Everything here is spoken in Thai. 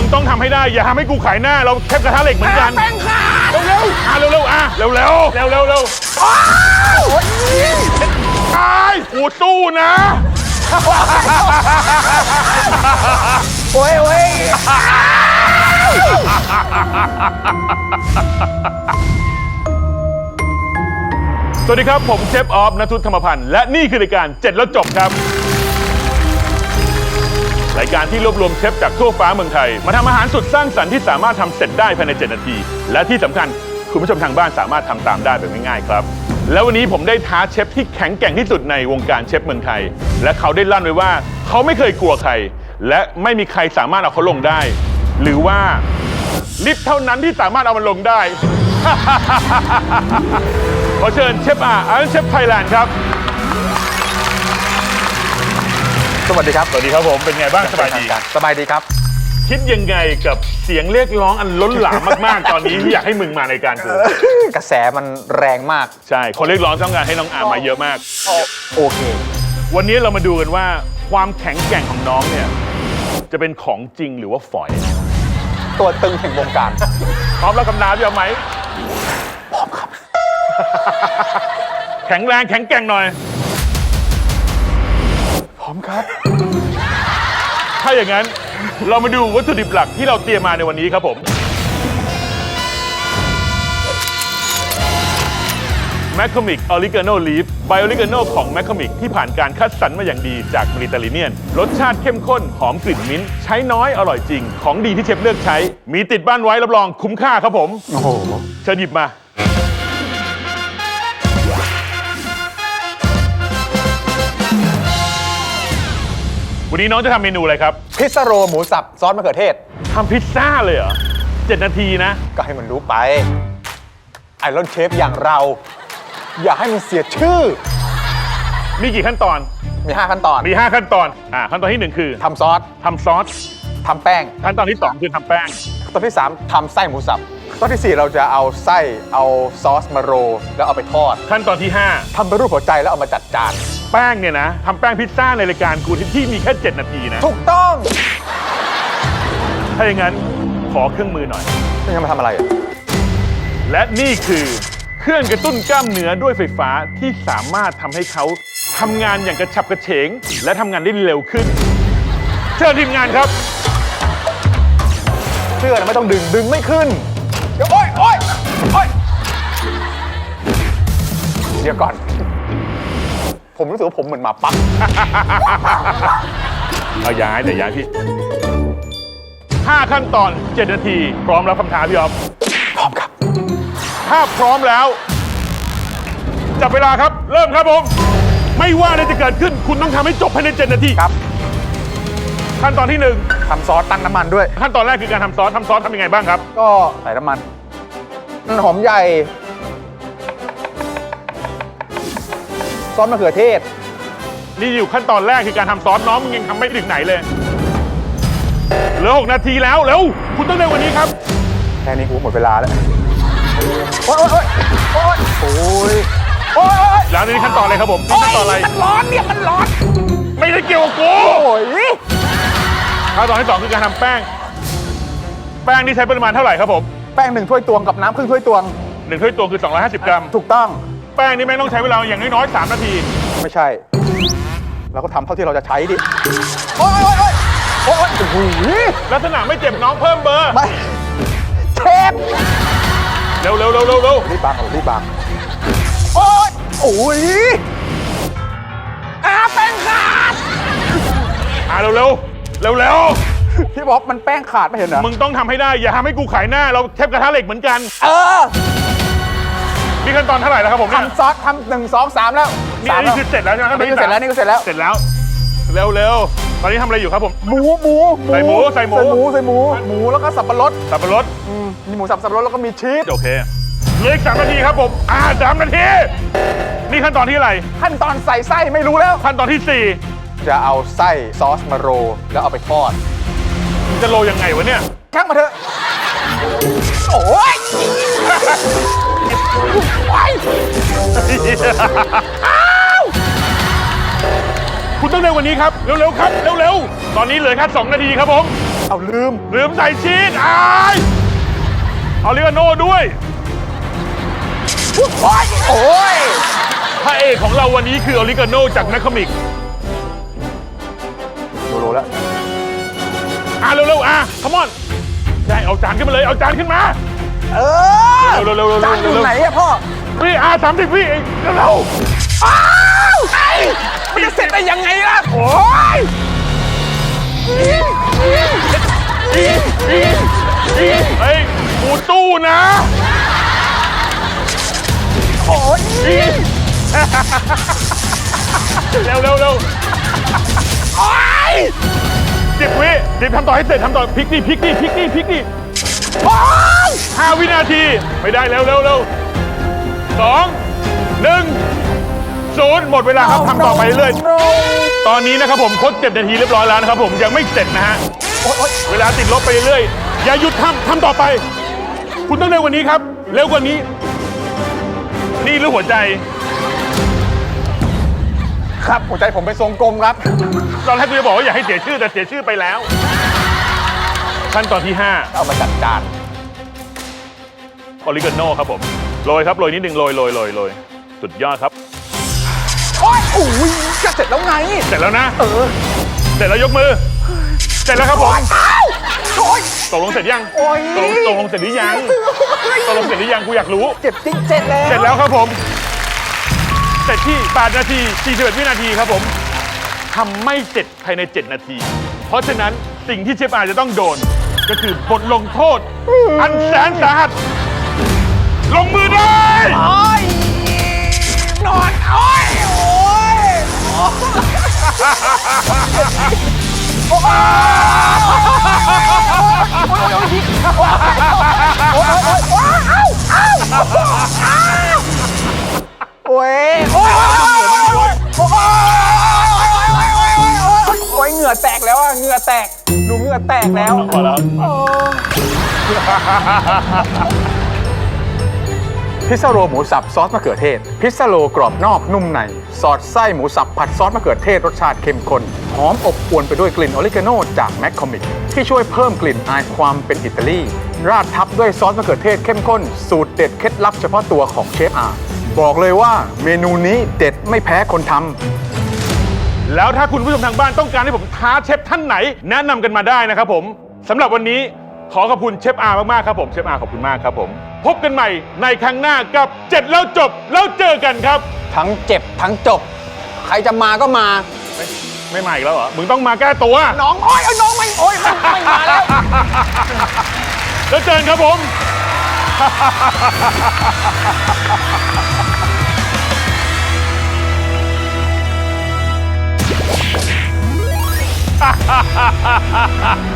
มึงต้องทำให้ได้ อย่าทำให้กูขายหน้า เราเทปกระทะเหล็กเหมือนกันแป้งขาดเร็วๆอะเร็วๆอะเร็วๆเร็วๆเร็วๆเร็วอ้าวโอ้ยๆตายกูสู้นะโอ้ยโอ้ยสวัสดีครับ ผมเชฟออฟนทุศธรรมพันธ์และนี่คือรายการเจ็ดแล้วจบครับ รายการที่รวบรวมเชฟจากทั่วฟ้าเมืองไทย มาทำอาหารสุดสร้างสรรค์ที่สามารถทำเสร็จได้ภายใน 7 นาที และที่สำคัญคุณผู้ชมทางบ้านสามารถทำตามได้แบบง่ายๆครับ แล้ววันนี้ผมได้ท้าเชฟที่แข็งแกร่งที่สุดในวงการเชฟเมืองไทย และเขาได้ลั่นไว้ว่า เขาไม่เคยกลัวใคร และไม่มีใครสามารถเอาเขาลงได้ หรือว่าลิฟต์เท่านั้นที่สามารถเอามันลงได้ ขอเชิญเชฟอาอาร์เชฟไทยแลนด์ครับ สวัสดีครับสวัสดีครับผมเป็นไงบ้างสบายดีสบายดีครับ คิดยังไงกับเสียงเรียกร้องอันล้นหลามมากๆ ตอนนี้ที่อยากให้มึงมาในการกูกระแสมันแรงมากใช่คนเรียกร้องต้องการให้น้องอาร์มมาเยอะมาก โอเค วันนี้เรามาดูกันว่าความแข็งแกร่งของน้องเนี่ยจะเป็นของจริงหรือว่าฝอย ตัวตึงแห่งวงการพร้อมแล้วคำนามยอมไหมพร้อมครับ แข็งแรงแข็งแกร่งหน่อยพร้ อมครับ ถ้าอย่างนั้นเรามาดูวัตถุดิบหลักที่เราเตรียมมาในวันนี้ครับผม แมคคามิกออริกาโนลีฟไบโอริกาโนของแมคคามิกที่ผ่านการคัดสรรมาอย่างดีจากบริตาลิเนียน รสชาติเข้มข้น หอมกลิ่นมิ้นท์ใช้น้อยอร่อยจริง ของดีที่เชฟเลือกใช้ มีติดบ้านไว้รับรองคุ้มค่าครับผม โอ้โห เชิญหยิบมา วันนี้น้องจะทำเมนูอะไรครับพิซซ่าโรหมูสับซอสมะเขือเทศ ทำพิซซ่าเลยเหรอเจ็ดนาทีนะ ก็ให้มันรู้ไป ไอรอนเชฟอย่างเรา อย่าให้มันเสียชื่อ มีกี่ขั้นตอน มี 5 ขั้นตอน มี 5 ขั้นตอน อ่าขั้นตอนที่1 คือทำซอสทำซอส ทำแป้ง ขั้นตอนที่ 2 คือทำแป้ง ตอนที่ 3ทำไส้หมูสับ ตอนที่4 เราจะเอาไส้เอาซอสมาโรยแล้วเอาไปทอด ขั้นตอนที่ทำเป็นรูปหัวใจแล้วเอามาจัดจาน5 แป้งเนี่ยนะทำแป้งพิซซ่าในรายการกูที่ที่มีแค่ 7 นาทีนะ ถูกต้องถ้าอย่างนั้นขอเครื่องมือหน่อย นี่จะมาทำอะไรอะและนี่คือเครื่องกระตุ้นกล้ามเนื้อด้วยไฟฟ้าที่สามารถทำให้เขาทำงานอย่างกระฉับกระเฉง และทำงานได้เร็วขึ้น เชิญทีมงานครับเชื่อนะไม่ต้องดึงดึงไม่ขึ้น เดี๋ยวโอ๊ยโอ๊ยโอ๊ยเดี๋ยวก่อน ผมรู้สึกว่าผมเหมือนหมาปั๊ก เอาย้ายเดี๋ยวย้ายพี่ห้าขั้นตอน 7 นาที พร้อมรับคำถามพี่ออฟพร้อมครับ ถ้าพร้อมแล้ว จับเวลาครับ เริ่มครับผม ไม่ว่าอะไรจะเกิดขึ้น คุณต้องทำให้จบภายใน 7 นาทีครับ ขั้นตอนที่ทำซอสตั้งน้ำมันด้วย1ขั้นตอนแรกคือการทำซอสทำซอสทำยังไงบ้างครับ ก็ใส่น้ำมันน้ำหอมใหญ่ ซอสมะเขือเทศ นี่อยู่ขั้นตอนแรกคือการทำซอสน้องมึงยังทำไม่ถึงไหนเลยเหลือ6นาทีแล้วเร็วคุณต้องเร็วกว่านี้ครับ แค่นี้กูหมดเวลาแล้ว โอ๊ยโอ๊ยโอ๊ยโอ๊ยโอ๊ยโอ๊ยแล้วนี่ขั้นตอนอะไรครับผมนี่ขั้นตอนอะไร มันร้อนเนี่ยมันร้อนไม่ได้เกี่ยวกับกูโอ้ยขั้นตอนที่สองคือการทำแป้ง แป้งนี่ใช้ปริมาณเท่าไหร่ครับผม แป้งหนึ่งถ้วยตวงกับน้ำครึ่งถ้วยตวงหนึ่งถ้วยตวงคือ 250 กรัม ถูกต้องแป้งนี่แม่งต้องใช้เวลาอย่างน้อยๆ3นาที ไม่ใช่ เราก็ทำเท่าที่เราจะใช้ดิ โอ๊ยโอ๊ยโอ๊ยโอ๊ยโอ้โหลักษณะไม่เจ็บน้องเพิ่มเบอร์ ไม่เทปเร็วเร็วเร็วเร็วเร็วรีบบังเอารีบบังโอ๊ยโอ้ยอาแป้งขาดอ่าเร็วเร็วเร็วเร็วพี่บอกมันแป้งขาดไม่เห็นเหรอมึงต้องทำให้ได้ อย่าทำให้กูขายหน้า เราเทปกระทะเหล็กเหมือนกัน เออ นี่ขั้นตอนเท่าไหร่แล้วครับผมเนี่ยทำซอสทำหนึ่งสองสามแล้วนี่สามอันแล้วนี้คือเสร็จแล้วใช่ไหมขั้นตอนนี่ที่ก็เสร็จแล้วสามนี่ก็เสร็จแล้วเสร็จแล้ว เร็วเร็วตอนนี้ทำอะไรอยู่ครับผม หมูหมูใส่หมูใส่หมู ใส่หมูใส่หมูหมูแล้วก็สับปะรดสับปะรดอืมมีหมูสับสับปะรดแล้วก็มีชีสโอเคเหลืออีกสามนาทีครับผม อ่าสามนาที นี่ขั้นตอนที่อะไรขั้นตอนใส่ไส้ไม่รู้แล้ว ขั้นตอนที่สี่จะเอาไส้ซอสมาโรยแล้วเอาไปทอด จะโรยยังไงวะเนี่ย ช่างมาเถอะ โอ้ยไป คุณต้องเร็วกว่านี้ครับ เร็วๆครับ เร็วๆ ตอนนี้เหลือแค่2นาทีครับผม เอาลืม ลืมใส่ชีสอายเอาลิกาโน่ด้วยโอ้ยโอ้ยพระเอกของเราวันนี้คือออริกาโน่จากแมคคอมิกดูรู้แล้ว อะเร็วๆ อะขมอน ได้เอาจานขึ้นมาเลย เอาจานขึ้นมา เออเร็วๆเร็วๆเร็วๆจานอยู่เร็วๆไหนอะพ่อพี่อะสามสิบพี่เร็วอ้าวไอ้มันจะเสร็จได้ยังไงล่ะโอ้ยๆอีอีอีเฮ้ยกูตู้นะโอ้ยอีเร็วเร็วเร็วโอ้ยสิบวิสิบทำต่อให้เสร็จทำต่อพลิกดิพลิกดิพลิกดิพลิกดิโอ้ย ห้าวินาที ไม่ได้เร็วเร็วเร็วสองหนึ่งศูนย์หมดเวลาครับทำต่อไปเรื่อยตอนนี้นะครับผมครบเจ็ดนาทีเรียบร้อยแล้วนะครับผมยังไม่เสร็จนะฮะโอ้ยโอ้ยเวลาติดลบไปเรื่อยๆอย่าหยุดทำทำต่อไป คุณต้องเร็วกว่านี้ครับ เร็วกว่านี้ นี่หรือหัวใจ ครับหัวใจผมเป็นทรงกลมครับ ตอนแรกกูจะบอกว่าอย่าให้เสียชื่อแต่เสียชื่อไปแล้ว ขั้นตอนที่ 5 เอามาจัดจาน ออริกาโน่ครับผมโรยครับโรยนิดนึงโรยโรยโรยโรยสุดยอดครับโอ้ยโอ้ยจะเสร็จแล้วไง เสร็จแล้วนะ เออ เสร็จแล้วยกมือ เสร็จแล้วครับผมอ้าวโอ้ยตกลงเสร็จยังโอ้ย ตกลงตกลงเสร็จหรือยังตกลงเสร็จหรือยังกูอยากรู้ เจ็บจริงเสร็จแล้วเสร็จแล้วครับผม เสร็จที่8นาที41วินาทีครับผมทำไม่เสร็จภายใน 7 นาที เพราะฉะนั้นสิ่งที่เชฟอาจะต้องโดน ก็คือบทลงโทษ อันแสนสาหัส โอ้ยโอ้ยโอ้ยโอ้ยโอ้ยโอ้ยเหงื่อแตกแล้วอะเหงื่อแตกหนูเหงื่อแตกแล้ว พอแล้ว พิซซ่าโรหมูสับซอสมะเขือเทศ พิซซ่าโรกรอบนอกนุ่มใน สอดไส้หมูสับผัดซอสมะเขือเทศรสชาติเข้มข้น หอมอบอวนไปด้วยกลิ่นออริกาโนจากแมคคอมิกที่ช่วยเพิ่มกลิ่นอายความเป็นอิตาลี ราดทับด้วยซอสมะเขือเทศเข้มข้น สูตรเด็ดเคล็ดลับเฉพาะตัวของเชฟอาบอกเลยว่าเมนูนี้เด็ดไม่แพ้คนทำแล้วถ้าคุณผู้ชมทางบ้านต้องการให้ผมท้าเชฟท่านไหน แนะนำกันมาได้นะครับผมสำหรับวันนี้ ขอขอบคุณเชฟอามากๆครับผมเชฟอาขอบคุณมากครับผม พบกันใหม่ในครั้งหน้ากับเจ็ดแล้วจบแล้วเจอกันครับ ทั้งเจ็บทั้งจบ ใครจะมาก็มา ไม่ไม่มาอีกแล้วเหรอ มึงต้องมาแก้ตัว น้องโอ้ยเอาน้องไม่โอ้ยไม่ไม่มาแล้ว แล้วเจอกันครับผมโ